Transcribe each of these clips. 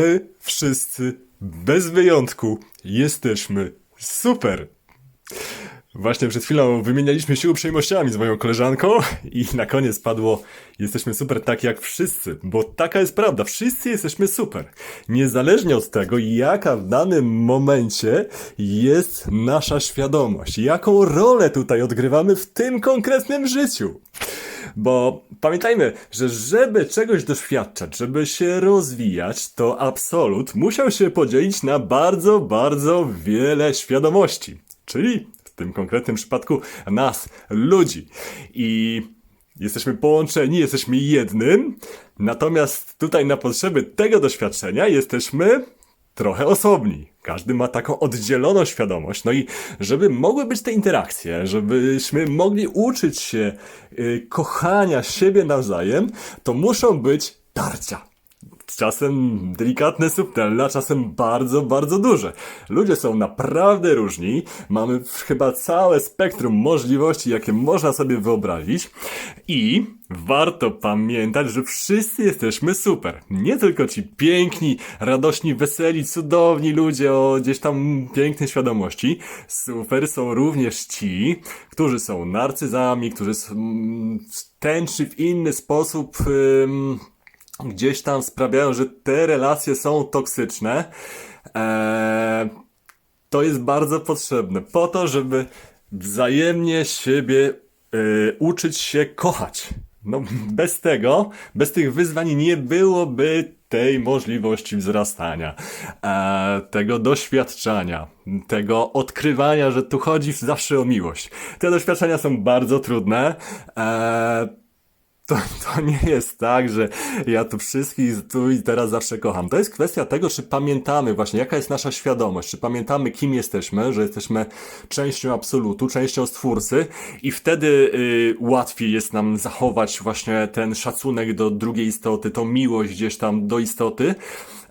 My wszyscy, bez wyjątku, jesteśmy super. Właśnie przed chwilą wymienialiśmy się uprzejmościami z moją koleżanką i na koniec padło jesteśmy super tak jak wszyscy, bo taka jest prawda, wszyscy jesteśmy super. Niezależnie od tego, jaka w danym momencie jest nasza świadomość, jaką rolę tutaj odgrywamy w tym konkretnym życiu. Bo pamiętajmy, że żeby czegoś doświadczać, żeby się rozwijać, to absolut musiał się podzielić na bardzo, bardzo wiele świadomości. Czyli w tym konkretnym przypadku nas, ludzi. I jesteśmy połączeni, jesteśmy jednym, natomiast tutaj na potrzeby tego doświadczenia jesteśmy trochę osobni. Każdy ma taką oddzieloną świadomość. No i żeby mogły być te interakcje, żebyśmy mogli uczyć się y, kochania siebie nawzajem, to muszą być tarcia. Czasem delikatne, subtelne, a czasem bardzo, bardzo duże. Ludzie są naprawdę różni. Mamy chyba całe spektrum możliwości, jakie można sobie wyobrazić. I warto pamiętać, że wszyscy jesteśmy super. Nie tylko ci piękni, radośni, weseli, cudowni ludzie o gdzieś tam pięknej świadomości. Super są również ci, którzy są narcyzami, którzy są mm, w w inny sposób. Ym, gdzieś tam sprawiają, że te relacje są toksyczne, eee, to jest bardzo potrzebne po to, żeby wzajemnie siebie e, uczyć się kochać. No, bez tego, bez tych wyzwań nie byłoby tej możliwości wzrastania, e, tego doświadczenia, tego odkrywania, że tu chodzi zawsze o miłość. Te doświadczenia są bardzo trudne. E, to, to nie jest tak, że ja tu wszystkich tu i teraz zawsze kocham. To jest kwestia tego, czy pamiętamy właśnie, jaka jest nasza świadomość, czy pamiętamy, kim jesteśmy, że jesteśmy częścią absolutu, częścią stwórcy i wtedy y, łatwiej jest nam zachować właśnie ten szacunek do drugiej istoty, tą miłość gdzieś tam do istoty.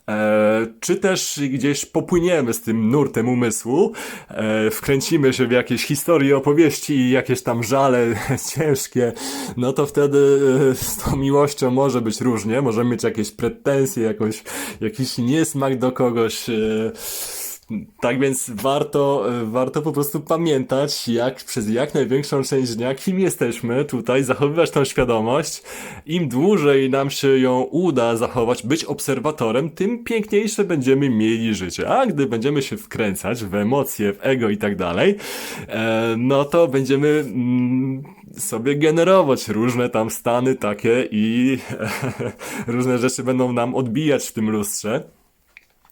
E, czy też gdzieś popłyniemy z tym nurtem umysłu, e, wkręcimy się w jakieś historie, opowieści i jakieś tam żale ciężkie, no to wtedy e, z tą miłością może być różnie, możemy mieć jakieś pretensje, jakoś, jakiś niesmak do kogoś. Tak więc warto, warto po prostu pamiętać, jak przez jak największą część dnia, kim jesteśmy tutaj, zachowywać tą świadomość. Im dłużej nam się ją uda zachować, być obserwatorem, tym piękniejsze będziemy mieli życie. A gdy będziemy się wkręcać w emocje, w ego i tak dalej, e, no to będziemy mm, sobie generować różne tam stany takie i różne rzeczy będą nam odbijać w tym lustrze.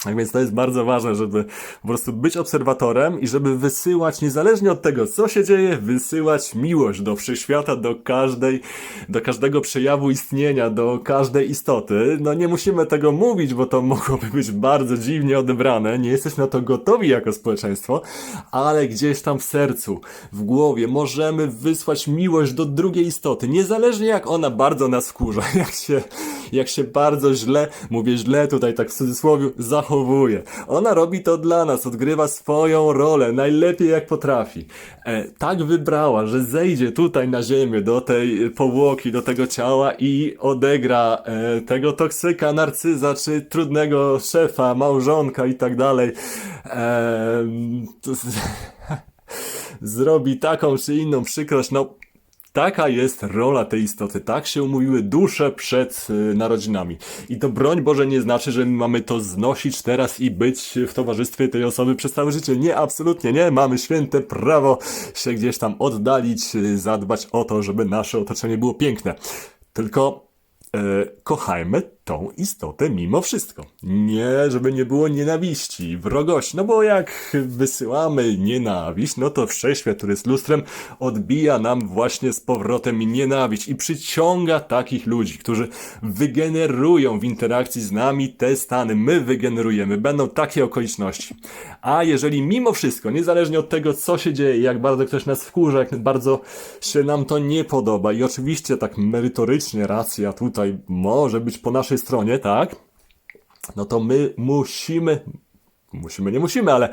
Tak więc to jest bardzo ważne, żeby po prostu być obserwatorem i żeby wysyłać, niezależnie od tego, co się dzieje, wysyłać miłość do wszechświata, do każdej, do każdego przejawu istnienia, do każdej istoty. No nie musimy tego mówić, bo to mogłoby być bardzo dziwnie odebrane. Nie jesteśmy na to gotowi jako społeczeństwo, ale gdzieś tam w sercu, w głowie możemy wysłać miłość do drugiej istoty, niezależnie jak ona bardzo nas wkurza, jak się, jak się bardzo źle, mówię źle tutaj tak w cudzysłowie, zachowuje. Ona robi to dla nas, odgrywa swoją rolę najlepiej jak potrafi. E, tak wybrała, że zejdzie tutaj na ziemię, do tej powłoki, do tego ciała i odegra e, tego toksyka, narcyza, czy trudnego szefa, małżonka i tak dalej. E, zrobi taką czy inną przykrość, no Taka jest rola tej istoty. Tak się umówiły dusze przed y, narodzinami. I to broń Boże nie znaczy, że mamy to znosić teraz i być w towarzystwie tej osoby przez całe życie. Nie, absolutnie nie. Mamy święte prawo się gdzieś tam oddalić, y, zadbać o to, żeby nasze otoczenie było piękne. Tylko e, kochajmy tą istotę mimo wszystko. Nie, żeby nie było nienawiści, wrogości, no bo jak wysyłamy nienawiść, no to wszechświat, który jest lustrem, odbija nam właśnie z powrotem nienawiść i przyciąga takich ludzi, którzy wygenerują w interakcji z nami te stany, my wygenerujemy, będą takie okoliczności. A jeżeli mimo wszystko, niezależnie od tego, co się dzieje, jak bardzo ktoś nas wkurza, jak bardzo się nam to nie podoba i oczywiście tak merytorycznie racja tutaj może być po naszej stronie, tak? No to my musimy musimy, nie musimy, ale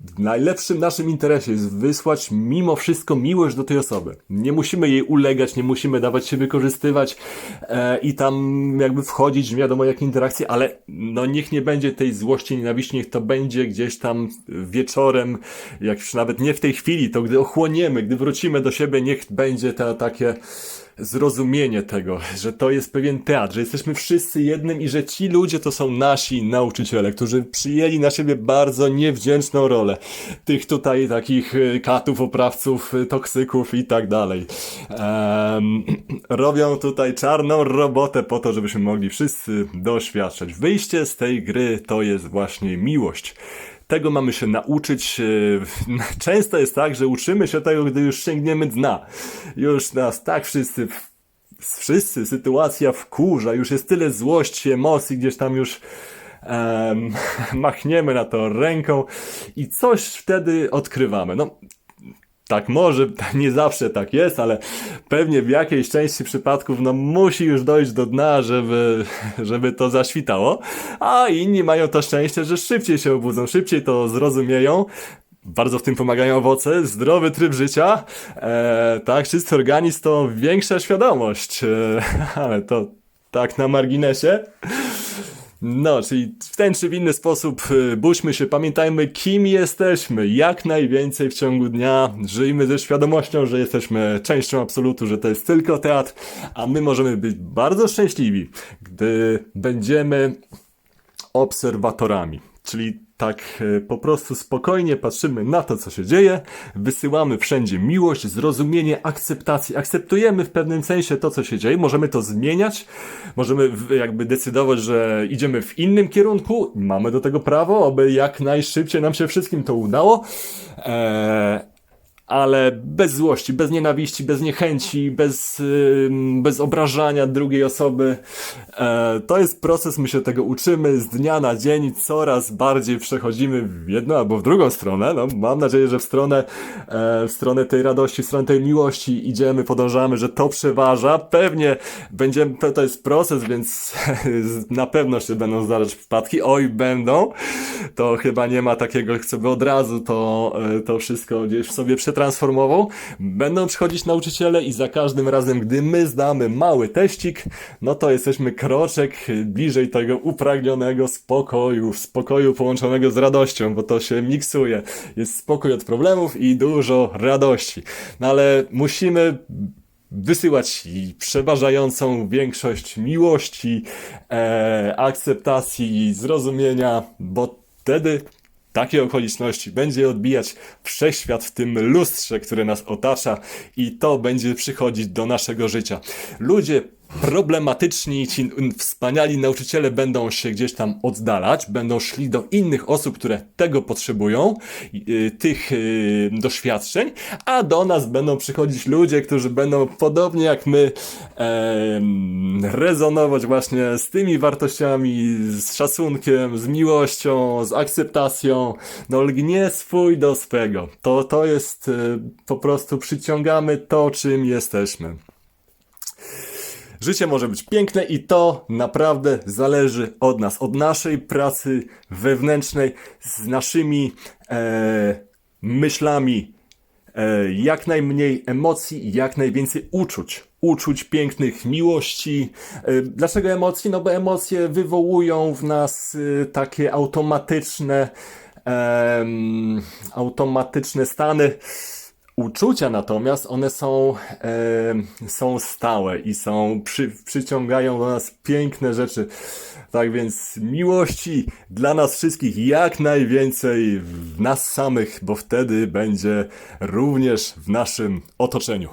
w najlepszym naszym interesie jest wysłać mimo wszystko miłość do tej osoby. Nie musimy jej ulegać, nie musimy dawać się wykorzystywać e, i tam jakby wchodzić w wiadomo jakie interakcje, ale no niech nie będzie tej złości, nienawiści, niech to będzie gdzieś tam wieczorem, jak już nawet nie w tej chwili, to gdy ochłoniemy, gdy wrócimy do siebie, niech będzie to takie zrozumienie tego, że to jest pewien teatr, że jesteśmy wszyscy jednym i że ci ludzie to są nasi nauczyciele, którzy przyjęli na siebie bardzo niewdzięczną rolę. Tych tutaj takich y, katów, oprawców, y, toksyków i tak dalej. Em, robią tutaj czarną robotę po to, żebyśmy mogli wszyscy doświadczać. Wyjście z tej gry to jest właśnie miłość. Tego mamy się nauczyć. e, Często jest tak, że uczymy się tego, gdy już sięgniemy dna. Już nas tak wszyscy, wszyscy sytuacja wkurza, już jest tyle złości, emocji, gdzieś tam już em, machniemy na to ręką i coś wtedy odkrywamy. No, tak może, nie zawsze tak jest, ale pewnie w jakiejś części przypadków no musi już dojść do dna, żeby, żeby to zaświtało, a inni mają to szczęście, że szybciej się obudzą, szybciej to zrozumieją. Bardzo w tym pomagają owoce, zdrowy tryb życia, e, tak, czysty organizm to większa świadomość, e, ale to tak na marginesie. No, czyli w ten czy w inny sposób y, budźmy się, pamiętajmy kim jesteśmy, jak najwięcej w ciągu dnia, żyjmy ze świadomością, że jesteśmy częścią absolutu, że to jest tylko teatr, a my możemy być bardzo szczęśliwi, gdy będziemy obserwatorami, czyli tak e, po prostu spokojnie patrzymy na to, co się dzieje, wysyłamy wszędzie miłość, zrozumienie, akceptację, akceptujemy w pewnym sensie to, co się dzieje, możemy to zmieniać, możemy jakby decydować, że idziemy w innym kierunku, mamy do tego prawo, aby jak najszybciej nam się wszystkim to udało, eee, ale bez złości, bez nienawiści, bez niechęci, bez, bez obrażania drugiej osoby. E, to jest proces, my się tego uczymy z dnia na dzień, coraz bardziej przechodzimy w jedną albo w drugą stronę. No, mam nadzieję, że w stronę, e, w stronę tej radości, w stronę tej miłości idziemy, podążamy, że to przeważa. Pewnie będziemy, to, jest proces, więc na pewno się będą zdarzać wpadki. Oj, będą. To chyba nie ma takiego, co by od razu to, e, to wszystko gdzieś w sobie przetransformował. Będą przychodzić nauczyciele i za każdym razem, gdy my zdamy mały teścik, no to jesteśmy kroczek bliżej tego upragnionego spokoju, spokoju połączonego z radością, bo to się miksuje. Jest spokój od problemów i dużo radości. No ale musimy wysyłać przeważającą większość miłości, e, akceptacji i zrozumienia, bo wtedy takie okoliczności będzie odbijać wszechświat w tym lustrze, które nas otacza i to będzie przychodzić do naszego życia. Ludzie problematyczni, ci wspaniali nauczyciele będą się gdzieś tam oddalać, będą szli do innych osób, które tego potrzebują, y, tych y, doświadczeń, a do nas będą przychodzić ludzie, którzy będą podobnie jak my rezonować właśnie z tymi wartościami, z szacunkiem, z miłością, z akceptacją. No lgnie swój do swego. To, to jest y, po prostu przyciągamy to, czym jesteśmy. Życie może być piękne i to naprawdę zależy od nas, od naszej pracy wewnętrznej, z naszymi e, myślami, e, jak najmniej emocji, jak najwięcej uczuć. Uczuć pięknych, miłości. E, dlaczego emocji? No bo emocje wywołują w nas e, takie automatyczne, automatyczne stany. Uczucia natomiast, one są, e, są stałe i są, przy, przyciągają do nas piękne rzeczy. Tak więc miłości dla nas wszystkich jak najwięcej w nas samych, bo wtedy będzie również w naszym otoczeniu.